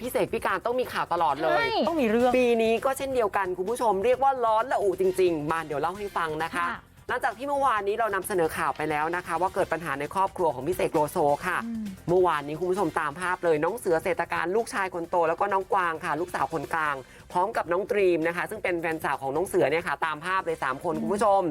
พี่เสกพี่การต้องมีข่าวตลอดเลยใช่ต้องมีเรื่อง ปีนี้ก็เช่นเดียวกันคุณผู้ชมเรียกว่าร้อนละอุจริงๆมาเดี๋ยวเล่าให้ฟังนะคะค่ะหลังจากที่เมื่อวานนี้เรานำเสนอข่าวไปแล้วนะคะ ว่าเกิดปัญหาในครอบครัวของพี่เสกโลโซค่ะอืมเมื่อวานนี้คุณผู้ชมตามภาพเลยน้องเสือเศรษฐการลูกชายคนโต แล้วก็น้องกวางค่ะ ลูกสาวคนกลาง พร้อมกับน้องตรีมนะคะ ซึ่งเป็นแฟนสาวของน้องเสือเนี่ยค่ะ ตามภาพเลยสามคนคุณผู้ชม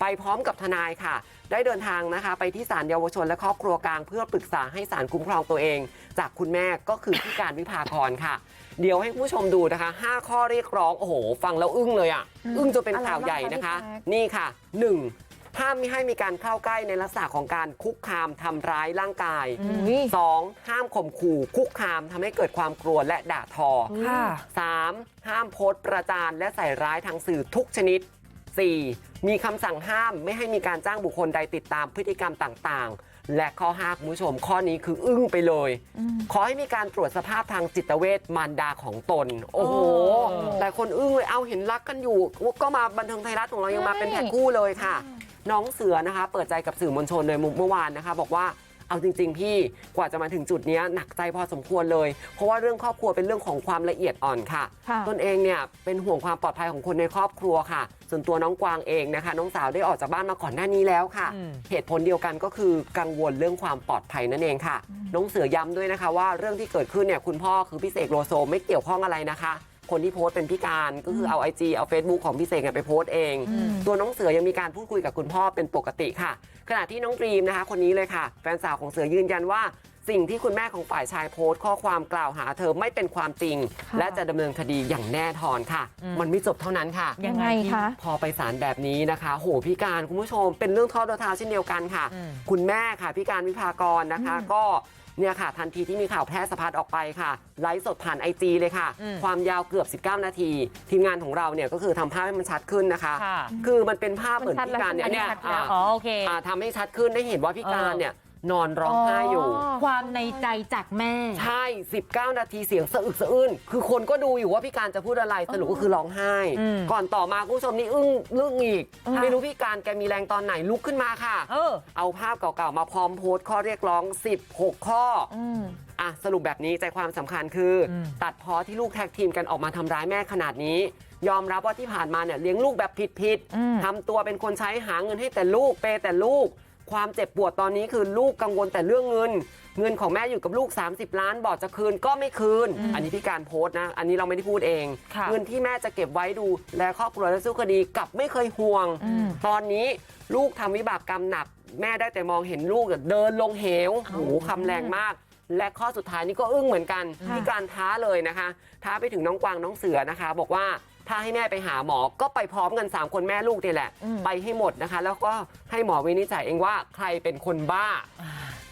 ไปพร้อมกับทนายค่ะ ได้เดินทางนะคะ ไปที่ศาลเยาวชนและครอบครัวกลาง เพื่อปรึกษาให้ศาลคุ้มครองตัวเอง จากคุณแม่ก็คือพี่การวิภากรค่ะ เดี๋ยวให้คุณผู้ชมดูนะคะ 5 ข้อเรียกร้องโอ้โห ฟังแล้วอึ้งเลยอะอืมอึ้งจนเป็นข่าวใหญ่นะคะอะไรบ้างคะพี่แจ๊คนี่ค่ะ 1. ห้ามไม่ให้มีการเข้าใกล้ในลักษณะของการคุกคามทำร้ายร่างกายอุ้ย 2. ห้ามข่มขู่คุกคามทำให้เกิดความกลัวและด่าทอค่ะ 3. ห้ามโพสต์ประจานและใส่ร้ายทางสื่อทุกชนิด 4. มีคำสั่งห้ามไม่ให้มีการจ้างบุคคลใดติดตามพฤติกรรมต่างๆ และข้อ5คุณผู้ชม ข้อนี้คืออึ้งไปเลยอืมขอให้มีการตรวจสภาพทางจิตเวชมารดาของตน โอ้โหโอ้แต่คนอึ้งเลยเอาเห็นรักกันอยู่ ก็มาบันเทิงไทยรัฐของเรายังมาเป็นแพ็คคู่เลยค่ะ น้องเสือนะคะ เปิดใจกับสื่อมวลชนเลยเมื่อวานนะคะ บอกว่า เอาจริงๆพี่กว่าจะมาถึงจุดเนี้ยหนักใจพอสมควรเลย เพราะว่าเรื่องครอบครัวเป็นเรื่องของความละเอียดอ่อนค่ะค่ะ ตนเองเนี่ยเป็นห่วงความปลอดภัยของคนในครอบครัวค่ะ ส่วนตัวน้องกวางเองนะคะ น้องสาวได้ออกจากบ้านมาก่อนหน้านี้แล้วค่ะอืมเหตุผลเดียวกันก็คือกังวลเรื่องความปลอดภัยนั่นเองค่ะ น้องเสือย้ำด้วยนะคะ ว่าเรื่องที่เกิดขึ้นเนี่ยคุณพ่อคือพี่เสกโลโซไม่เกี่ยวข้องอะไรนะคะ คนที่โพสต์เป็นพี่การก็คือเอา IG เอา Facebook ของพี่เสกเนี่ยไปโพสต์เองอืมตัวน้องเสือยังมีการพูดคุยกับคุณพ่อเป็นปกติค่ะ ขณะที่น้องดรีมนะคะ คนนี้เลยค่ะ แฟนสาวของเสือยืนยันว่า สิ่งที่คุณแม่ของฝ่ายชายโพสต์ข้อความกล่าวหาเธอไม่เป็นความจริงค่ะและจะดำเนินคดีอย่างแน่นอนค่ะอืมมันไม่จบเท่านั้นค่ะ ยังไงคะ พอไปศาลแบบนี้นะคะ โหพี่การคุณผู้ชมเป็นเรื่องทอดโดนเท้าเช่นเดียวกันค่ะอืมคุณแม่ค่ะพี่การวิภากรนะคะอืมก็ เนี่ยค่ะทันทีที่มีข่าวแพร่สะพัดออกไปค่ะไลฟ์สดผ่านไอจีเลยค่ะอืมความยาวเกือบ 19 นาที ทีมงานของเราเนี่ยก็คือทำภาพให้มันชัดขึ้นนะคะค่ะคือมันเป็นภาพเหมือนมันชัดพี่การเนี่ยแล้วเนี่ยชัดแล้วอ่าอ๋อโอเคอ่าทำให้ชัดขึ้นได้เห็นว่าพี่การเนี่ย นอนร้องไห้อยู่ ความในใจจากแม่ ใช่ 19 นาทีเสียงสะอึกสะอื้นคือคนก็ดูอยู่ว่าพี่การจะพูดอะไรสรุปก็คือร้องไห้อืมก่อนต่อมาคุณผู้ชมนี่อึ้งลึ่งอีกค่ะไม่รู้พี่การแกมีแรงตอนไหนลุกขึ้นมาค่ะเออเอาภาพเก่าๆมาพร้อมโพสต์ข้อเรียกร้อง 16 ข้อออืมอะสรุปแบบนี้ใจความสำคัญคืออมตัดเพอที่ลูกแท็กทีมกันออกมาทำร้ายแม่ขนาดนี้ ยอมรับว่าที่ผ่านมาเนี่ยเลี้ยงลูกแบบผิดอืมๆทำตัวเป็นคนใช้หาเงินให้แต่ลูกเปย์แต่ลูก ความเจ็บปวดตอนนี้คือลูกกังวลแต่เรื่องเงินเงินของแม่อยู่กับลูก 30 ล้านบอกจะคืนก็ไม่คืน อันนี้พี่การโพสต์นะ อันนี้เราไม่ได้พูดเองค่ะเงินที่แม่จะเก็บไว้ดู แลครอบครัวและสู้คดีกลับไม่เคยห่วงอืมตอนนี้ลูกทำวิบากกรรมหนัก แม่ได้แต่มองเห็นลูกเดินลงเหวโอ้โหคำแรงมาก และข้อสุดท้ายนี่ก็อึ้งเหมือนกันค่ะที่การท้าเลยนะคะ ท้าไปถึงน้องกวางน้องเสือนะคะ บอกว่า ถ้าให้แม่ไปหาหมอก็ไปพร้อมกัน 3 คนแม่ลูกนี่แหละอืมไปให้หมดนะคะ แล้วก็ให้หมอวินิจฉัยเองว่าใครเป็นคนบ้า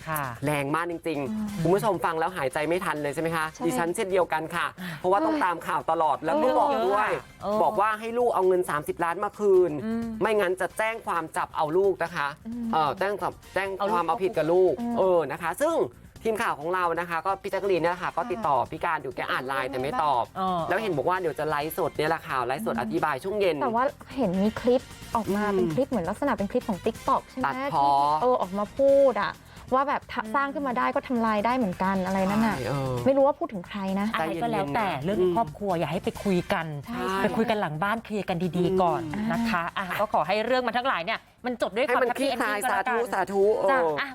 ค่ะแรงมากจริงๆ คุณผู้ชมฟังแล้วหายใจไม่ทันเลยใช่ไหมคะใช่ดิฉันเช่นเดียวกันค่ะ เพราะว่าต้องตามข่าวตลอดแล้วก็เออบอกด้วยเออบอกว่าให้ลูกเอาเงิน 30 ล้านมาคืนอืมไม่งั้นจะแจ้งความจับเอาลูกนะคะอืมเออแจ้งกับแจ้งเอาลูกความเอาผิดกับลูกอืมเออนะคะ ซึ่ง ทีมข่าวของเรานะคะก็พี่แจักรีนเนี่ยแหละค่ะก็ติดต่อพี่การอยู่แกอ่านไลน์แต่ไม่ตอบเออแล้วเห็นบอกว่าเดี๋ยวจะไลฟ์สดเนี่ยแหละค่ะไลฟ์สดอธิบายช่วงเย็น แต่ว่าเห็นมีคลิปออกมาอืมเป็นคลิปเหมือนลักษณะเป็นคลิปของ t ิ k t o k ใช่ไหมตัดที่พ้อเออออกมาพูดอะว่าแบบทะสร้างขึ้นมาได้ก็ทำลายได้เหมือนกันอะไรนั่นน่ะใช่เออ ไม่รู้ว่าพูดถึงใครนะ อะไรก็แล้วแต่ใจเย็นๆนะเรื่องในครอบครัวอย่าให้ไปคุยกัน ใช่ ไปคุยกันหลังบ้านเคลียร์กันดีๆก่อนอืมนะคะอะก็ขอให้เรื่องมันทั้งหลายเนี่ยมันจบด้วยให้ความมันแฮปคลี่ปี้เอนคลายดิ้งก็สาแล้วกัธุนสาธุเอจ้ะออะ